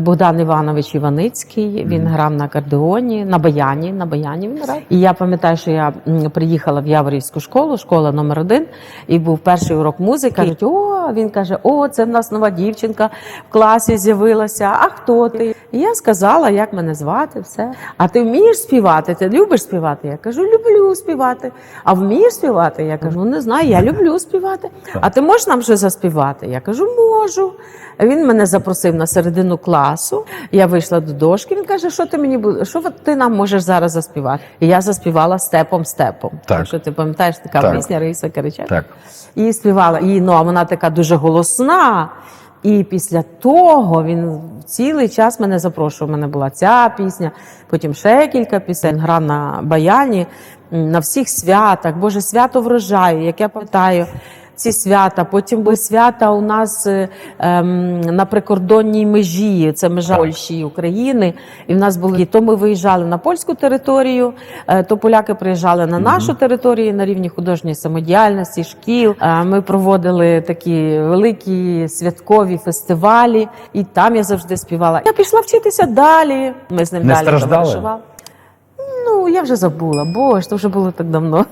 Богдан Іванович Іваницький. Він грав на кардеоні, на баяні. На баяні він грав. І я пам'ятаю, що я приїхала в Яворівську школу, школа номер один, і був перший урок музики. Кажуть, о, він каже: О, це в нас нова дівчинка в класі з'явилася. А хто ти? І я сказала, як мене звати, все. А ти вмієш співати? Ти любиш співати? Я кажу, люблю співати. А вмієш співати? Я кажу, ну не знаю, я люблю співати. А ти можеш нам щось заспівати? Я кажу, можу. Він мене запросив на середину класу. Я вийшла до дошки. Він каже, що ти мені буде, що ти нам можеш зараз заспівати? І я заспівала степом степом. Так. Що ти пам'ятаєш така Так. пісня Раїса Кириченка? Так. І співала. І ну, а вона така дуже голосна. І після того він цілий час мене запрошував. У мене була ця пісня, потім ще кілька пісень. Грав на баяні на всіх святах. Боже, свято врожаю, як я пам'ятаю. Ці свята, потім були свята у нас е, ем, на прикордонній межі, це межа Польщі і України. І в нас були то ми виїжджали на польську територію, е, то поляки приїжджали на нашу територію на рівні художньої самодіяльності, шкіл. Е, Ми проводили такі великі святкові фестивалі, і там я завжди співала. Я пішла вчитися далі. Ми з ним Не далі страждали? товаришували. Ну я вже забула, бо ж то вже було так давно.